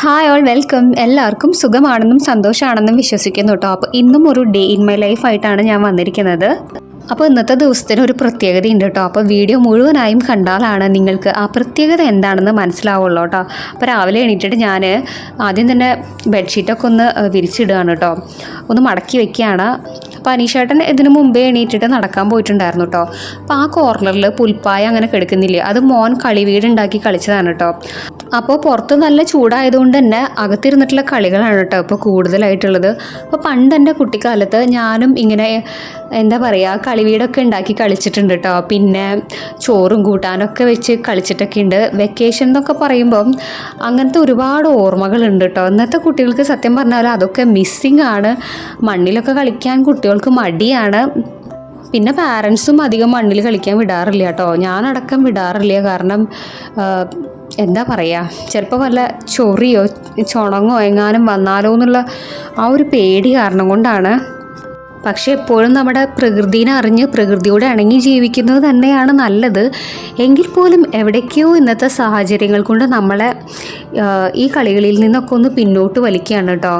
Hi all welcome എല്ലാവർക്കും സുഖമാണെന്നും സന്തോഷമാണെന്നും വിശ്വസിക്കുന്നു കേട്ടോ അപ്പോൾ ഇന്നും ഒരു ഡേ ഇൻ മൈ ലൈഫ് ആയിട്ടാണ് ഞാൻ വന്നിരിക്കുന്നത്. അപ്പോൾ ഇന്നത്തെ ദിവസത്തിന് ഒരു പ്രത്യേകത ഉണ്ട് കേട്ടോ. അപ്പോൾ വീഡിയോ മുഴുവനായും കണ്ടാലാണ് നിങ്ങൾക്ക് ആ പ്രത്യേകത എന്താണെന്ന് മനസ്സിലാവുള്ളൂ കേട്ടോ. അപ്പോൾ രാവിലെ എണീറ്റിട്ട് ഞാൻ ആദ്യം തന്നെ ബെഡ്ഷീറ്റൊക്കെ ഒന്ന് വിരിച്ചിടുകയാണ് കേട്ടോ. ഒന്ന് മടക്കി വെക്കുകയാണ്. അപ്പോൾ അനീഷേട്ടൻ ഇതിന് മുമ്പേ എണീറ്റിട്ട് നടക്കാൻ പോയിട്ടുണ്ടായിരുന്നു കേട്ടോ. അപ്പോൾ ആ കോർണറിൽ പുൽപ്പായ അങ്ങനെ കിടക്കുന്നില്ലേ? അത് മോൻ കളി വീടുണ്ടാക്കി കളിച്ചതാണ് കേട്ടോ. അപ്പോൾ പുറത്ത് നല്ല ചൂടായതുകൊണ്ട് തന്നെ അകത്തിരുന്നിട്ടുള്ള കളികളാണ് കേട്ടോ ഇപ്പോൾ കൂടുതലായിട്ടുള്ളത്. അപ്പോൾ പണ്ട് എന്റെ കുട്ടിക്കാലത്ത് ഞാനും ഇങ്ങനെ എന്താ പറയുക കളിവീടൊക്കെ ഉണ്ടാക്കി കളിച്ചിട്ടുണ്ട് കേട്ടോ പിന്നെ ചോറും കൂട്ടാനൊക്കെ വെച്ച് കളിച്ചിട്ടൊക്കെ ഉണ്ട് വെക്കേഷൻ എന്നൊക്കെ പറയുമ്പം അങ്ങനത്തെ ഒരുപാട് ഓർമ്മകളുണ്ട് കേട്ടോ ഇന്നത്തെ കുട്ടികൾക്ക് സത്യം പറഞ്ഞാൽ അതൊക്കെ മിസ്സിങ് ആണ്. മണ്ണിലൊക്കെ കളിക്കാൻ കുട്ടികൾക്ക് മടിയാണ്. പിന്നെ പാരൻസും അധികം മണ്ണിൽ കളിക്കാൻ വിടാറില്ല കേട്ടോ ഞാനടക്കം വിടാറില്ല. കാരണം എന്താ പറയുക ചിലപ്പോൾ വല്ല ചൊറിയോ ചുണങ്ങോ എങ്ങാനും വന്നാലോ എന്നുള്ള ആ ഒരു പേടി കാരണം കൊണ്ടാണ് പക്ഷേ എപ്പോഴും നമ്മുടെ പ്രകൃതിനെ അറിഞ്ഞ് പ്രകൃതിയോട് ഇണങ്ങി ജീവിക്കുന്നത് തന്നെയാണ് നല്ലത്. എങ്കിൽ പോലും എവിടേക്കോ ഇന്നത്തെ സാഹചര്യങ്ങൾ കൊണ്ട് നമ്മളെ ഈ കളികളിൽ നിന്നൊക്കെ ഒന്ന് പിന്നോട്ട് വലിക്കുകയാണ് കേട്ടോ.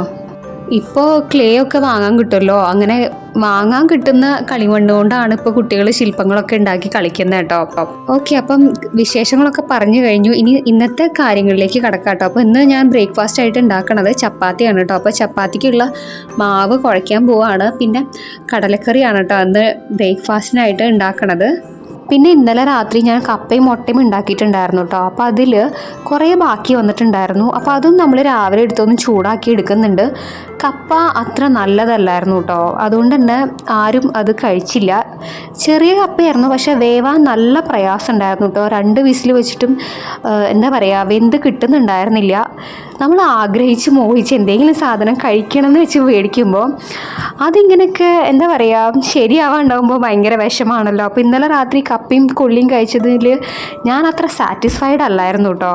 ഇപ്പോൾ ക്ലേ ഒക്കെ വാങ്ങാൻ കിട്ടുമല്ലോ? അങ്ങനെ വാങ്ങാൻ കിട്ടുന്ന കളിമണ്ണ് കൊണ്ടാണ് ഇപ്പോൾ കുട്ടികൾ ശില്പങ്ങളൊക്കെ ഉണ്ടാക്കി കളിക്കുന്നത് കേട്ടോ അപ്പം. ഓക്കെ അപ്പം വിശേഷങ്ങളൊക്കെ പറഞ്ഞു കഴിഞ്ഞു. ഇനി ഇന്നത്തെ കാര്യങ്ങളിലേക്ക് കടക്കാം കേട്ടോ അപ്പോൾ ഇന്ന് ഞാൻ ബ്രേക്ക്ഫാസ്റ്റ് ആയിട്ട് ഉണ്ടാക്കണത് ചപ്പാത്തിയാണ് കേട്ടോ. അപ്പോൾ ചപ്പാത്തിക്കുള്ള മാവ് കുഴയ്ക്കാൻ പോവാണ്. പിന്നെ കടലക്കറിയാണ് കേട്ടോ അന്ന് ബ്രേക്ക്ഫാസ്റ്റിനായിട്ട് ഉണ്ടാക്കണത്. പിന്നെ ഇന്നലെ രാത്രി ഞാൻ കപ്പയും മുട്ടയും ഉണ്ടാക്കിയിട്ടുണ്ടായിരുന്നു കേട്ടോ. അപ്പോൾ അതിൽ കുറേ ബാക്കി വന്നിട്ടുണ്ടായിരുന്നു. അപ്പോൾ അതും നമ്മൾ രാവിലെ എടുത്തൊന്ന് ചൂടാക്കി എടുക്കുന്നുണ്ട്. കപ്പ അത്ര നല്ലതല്ലായിരുന്നു കേട്ടോ അതുകൊണ്ട് തന്നെ ആരും അത് കഴിച്ചില്ല. ചെറിയ കപ്പയായിരുന്നു പക്ഷേ വേവാൻ നല്ല പ്രയാസം ഉണ്ടായിരുന്നു കേട്ടോ രണ്ട് വിസിൽ വെച്ചിട്ടും എന്താ പറയുക വെന്ത് കിട്ടുന്നുണ്ടായിരുന്നില്ല. നമ്മൾ ആഗ്രഹിച്ച് മോഹിച്ച് എന്തെങ്കിലും സാധനം കഴിക്കണം എന്ന് വെച്ച് മേടിക്കുമ്പോൾ അതിങ്ങനെയൊക്കെ എന്താ പറയുക ശരിയാവാണ്ടാകുമ്പോൾ ഭയങ്കര വിഷമാണല്ലോ. അപ്പോൾ ഇന്നലെ രാത്രി കപ്പയും കൊള്ളിയും കഴിച്ചതിൽ ഞാൻ അത്ര സാറ്റിസ്ഫൈഡ് അല്ലായിരുന്നു കേട്ടോ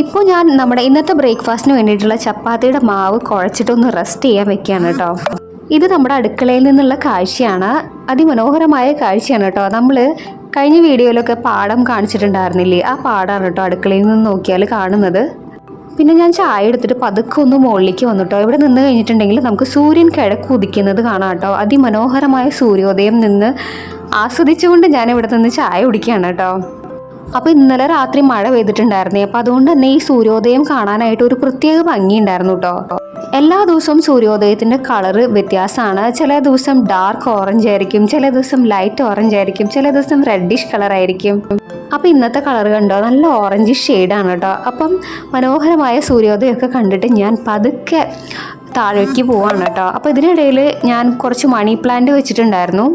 ഇപ്പോൾ ഞാൻ നമ്മുടെ ഇന്നത്തെ ബ്രേക്ക്ഫാസ്റ്റിന് വേണ്ടിയിട്ടുള്ള ചപ്പാത്തിയുടെ മാവ് കുഴച്ചിട്ടൊന്ന് റെസ്റ്റ് ചെയ്യാൻ വെക്കുകയാണ് കേട്ടോ. ഇത് നമ്മുടെ അടുക്കളയിൽ നിന്നുള്ള കാഴ്ചയാണ്. അതിമനോഹരമായ കാഴ്ചയാണ് കേട്ടോ. നമ്മൾ കഴിഞ്ഞ വീഡിയോയിലൊക്കെ പാടം കാണിച്ചിട്ടുണ്ടായിരുന്നില്ലേ? ആ പാടാണ് കേട്ടോ അടുക്കളയിൽ നിന്ന് നോക്കിയാൽ കാണുന്നത്. പിന്നെ ഞാൻ ചായ എടുത്തിട്ട് പതുക്കെ ഒന്ന് മുകളിലേക്ക് വന്നു കേട്ടോ. ഇവിടെ നിന്ന് കഴിഞ്ഞിട്ടുണ്ടെങ്കിൽ നമുക്ക് സൂര്യൻ കിഴക്ക് ഉദിക്കുന്നത് കാണാം കേട്ടോ. അതിമനോഹരമായ സൂര്യോദയം നിന്ന് ആസ്വദിച്ചുകൊണ്ട് ഞാൻ ഇവിടെ നിന്ന് ചായ കുടിക്കുകയാണ് കേട്ടോ. അപ്പോൾ ഇന്നലെ രാത്രി മഴ പെയ്തിട്ടുണ്ടായിരുന്നേ. അപ്പോൾ അതുകൊണ്ട് തന്നെ ഈ സൂര്യോദയം കാണാനായിട്ട് ഒരു പ്രത്യേക ഭംഗി ഉണ്ടായിരുന്നു കേട്ടോ എല്ലാ ദിവസവും സൂര്യോദയത്തിന്റെ കളറ് വ്യത്യാസമാണ്. ചില ദിവസം ഡാർക്ക് ഓറഞ്ച് ആയിരിക്കും ചില ദിവസം ലൈറ്റ് ഓറഞ്ച് ആയിരിക്കും ചില ദിവസം റെഡിഷ് കളർ ആയിരിക്കും. അപ്പോൾ ഇന്നത്തെ കളർ കണ്ടോ? നല്ല ഓറഞ്ച് ഷെയ്ഡാണ് കേട്ടോ അപ്പം മനോഹരമായ സൂര്യോദയമൊക്കെ കണ്ടിട്ട് ഞാൻ പതുക്കെ താഴേക്ക് പോവാണ് കേട്ടോ അപ്പോൾ ഇതിനിടയിൽ ഞാൻ കുറച്ച് മണി പ്ലാന്റ് വെച്ചിട്ടുണ്ടായിരുന്നു.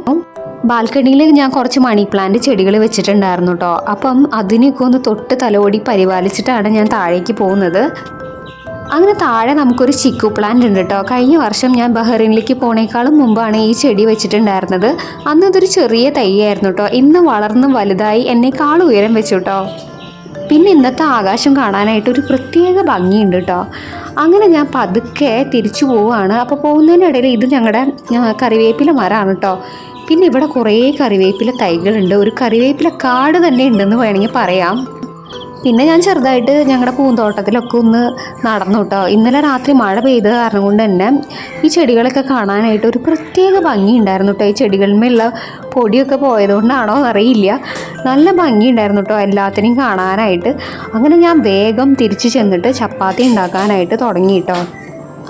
ബാൽക്കണിയിൽ ഞാൻ കുറച്ച് മണി പ്ലാന്റ് ചെടികൾ വെച്ചിട്ടുണ്ടായിരുന്നു കേട്ടോ അപ്പം അതിനൊക്കെ ഒന്ന് തൊട്ട് തലോടി പരിപാലിച്ചിട്ടാണ് ഞാൻ താഴേക്ക് പോകുന്നത്. അങ്ങനെ താഴെ നമുക്കൊരു ചിക്കു പ്ലാന്റ് ഉണ്ട് കേട്ടോ കഴിഞ്ഞ വർഷം ഞാൻ ബഹ്റിനിലേക്ക് പോണേക്കാളും മുമ്പാണ് ഈ ചെടി വെച്ചിട്ടുണ്ടായിരുന്നത്. അന്ന് അതൊരു ചെറിയ തൈയായിരുന്നു കേട്ടോ ഇന്ന് വളർന്ന് വലുതായി എന്നേക്കാൾ ഉയരം വെച്ചു കേട്ടോ പിന്നെ ഇന്നത്തെ ആകാശം കാണാനായിട്ട് ഒരു പ്രത്യേക ഭംഗിയുണ്ട് കേട്ടോ അങ്ങനെ ഞാൻ പതുക്കെ തിരിച്ചു പോവുകയാണ്. അപ്പോൾ പോകുന്നതിനിടയിൽ ഇത് ഞങ്ങളുടെ കറിവേപ്പില മരമാണ് കേട്ടോ പിന്നെ ഇവിടെ കുറേ കറിവേപ്പില തൈകളുണ്ട്. ഒരു കറിവേപ്പില കാട് തന്നെ ഉണ്ടെന്ന് വേണമെങ്കിൽ പറയാം. പിന്നെ ഞാൻ ചെറുതായിട്ട് ഞങ്ങളുടെ പൂന്തോട്ടത്തിലൊക്കെ ഒന്ന് നടന്നു കേട്ടോ ഇന്നലെ രാത്രി മഴ പെയ്ത കാരണം കൊണ്ട് തന്നെ ഈ ചെടികളൊക്കെ കാണാനായിട്ട് ഒരു പ്രത്യേക ഭംഗി ഉണ്ടായിരുന്നു കേട്ടോ ഈ ചെടികളിന്മേലുള്ള പൊടിയൊക്കെ പോയതുകൊണ്ടാണോ എന്നറിയില്ല. നല്ല ഭംഗി ഉണ്ടായിരുന്നു കേട്ടോ എല്ലാത്തിനെയും കാണാനായിട്ട്. അങ്ങനെ ഞാൻ വേഗം തിരിച്ചു ചെന്നിട്ട് ചപ്പാത്തി ഉണ്ടാക്കാനായിട്ട് തുടങ്ങി കേട്ടോ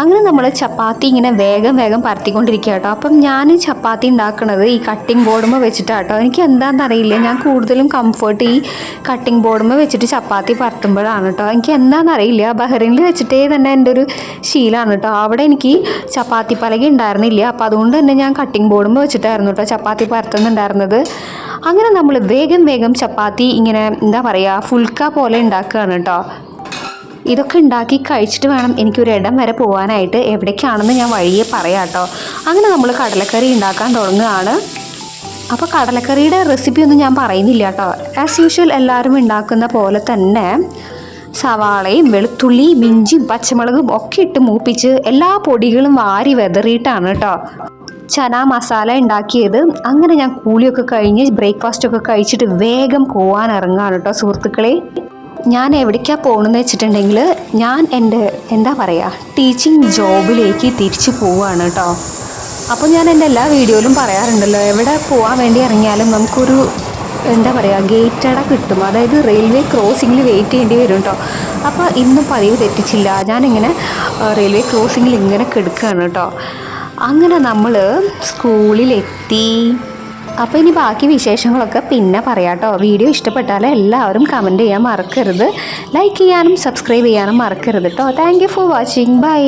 അങ്ങനെ നമ്മൾ ചപ്പാത്തി ഇങ്ങനെ വേഗം വേഗം പരത്തിക്കൊണ്ടിരിക്കുക കേട്ടോ. അപ്പം ഞാൻ ചപ്പാത്തി ഉണ്ടാക്കുന്നത് ഈ കട്ടിംഗ് ബോർഡുമ്മ വെച്ചിട്ടാണ് എനിക്ക് എന്താണെന്ന് അറിയില്ല. ഞാൻ കൂടുതലും കംഫർട്ട് ഈ കട്ടിംഗ് ബോർഡുമ്മ വെച്ചിട്ട് ചപ്പാത്തി പരത്തുമ്പോഴാണ് കേട്ടോ. എനിക്ക് എന്താണെന്ന് അറിയില്ല. ബഹ്റിനിൽ വെച്ചിട്ടേ തന്നെ എന്റെ ഒരു ശീലമാണ് കേട്ടോ. അവിടെ എനിക്ക് ചപ്പാത്തി പലക ഉണ്ടായിരുന്നില്ല. അപ്പോൾ അതുകൊണ്ട് തന്നെ ഞാൻ കട്ടിംഗ് ബോർഡുമ്മ വെച്ചിട്ടായിരുന്നു കേട്ടോ ചപ്പാത്തി പരത്തുന്നുണ്ടായിരുന്നത്. അങ്ങനെ നമ്മൾ വേഗം വേഗം ചപ്പാത്തി ഇങ്ങനെ എന്താ പറയുക ഫുൽക്ക പോലെ ഉണ്ടാക്കുകയാണ് കേട്ടോ. ഇതൊക്കെ ഉണ്ടാക്കി കഴിച്ചിട്ട് വേണം എനിക്കൊരു ഇടം വരെ പോകാനായിട്ട് എവിടേക്കാണെന്ന് ഞാൻ വഴിയെ പറയാം കേട്ടോ അങ്ങനെ നമ്മൾ കടലക്കറി ഉണ്ടാക്കാൻ തുടങ്ങുകയാണ്. അപ്പോൾ കടലക്കറിയുടെ റെസിപ്പി ഒന്നും ഞാൻ പറയുന്നില്ല കേട്ടോ. ആസ് യൂഷ്വൽ എല്ലാവരും ഉണ്ടാക്കുന്ന പോലെ തന്നെ സവാളയും വെളുത്തുള്ളിയും ഇഞ്ചിയും പച്ചമുളകും ഒക്കെ ഇട്ട് മൂപ്പിച്ച് എല്ലാ പൊടികളും വാരി വെതറിയിട്ടാണ് കേട്ടോ. ചന മസാല ഉണ്ടാക്കിയത്. അങ്ങനെ ഞാൻ കൂലിയൊക്കെ കഴിഞ്ഞ് ബ്രേക്ക്ഫാസ്റ്റ് ഒക്കെ കഴിച്ചിട്ട് വേഗം പോകാൻ ഇറങ്ങാണ് കേട്ടോ സുഹൃത്തുക്കളെ. ഞാൻ എവിടേക്കാണ് പോകണമെന്ന് വെച്ചിട്ടുണ്ടെങ്കിൽ ഞാൻ എന്റെ എന്താ പറയുക ടീച്ചിങ് ജോബിലേക്ക് തിരിച്ചു പോവുകയാണ് കേട്ടോ അപ്പോൾ ഞാൻ എന്റെ എല്ലാ വീഡിയോയിലും പറയാറുണ്ടല്ലോ എവിടെ പോകാൻ വേണ്ടി ഇറങ്ങിയാലും നമുക്കൊരു എന്താ പറയുക ഗേറ്റട കിട്ടും. അതായത് റെയിൽവേ ക്രോസിങ്ങിൽ വെയിറ്റ് ചെയ്യേണ്ടി വരും കേട്ടോ അപ്പോൾ ഇന്നും പതിവ് തെറ്റിച്ചില്ല. ഞാനിങ്ങനെ റെയിൽവേ ക്രോസിങ്ങിൽ ഇങ്ങനെ കിടക്കുകയാണ് കേട്ടോ അങ്ങനെ നമ്മൾ സ്കൂളിലെത്തി അപ്പോൾ ഇനി ബാക്കി വിശേഷങ്ങളൊക്കെ പിന്നെ പറയാം കേട്ടോ. വീഡിയോ ഇഷ്ടപ്പെട്ടാൽ എല്ലാവരും കമന്റ് ചെയ്യാൻ മറക്കരുത്. ലൈക്ക് ചെയ്യാനും സബ്സ്ക്രൈബ് ചെയ്യാനും മറക്കരുത് കേട്ടോ. Thank for watching bye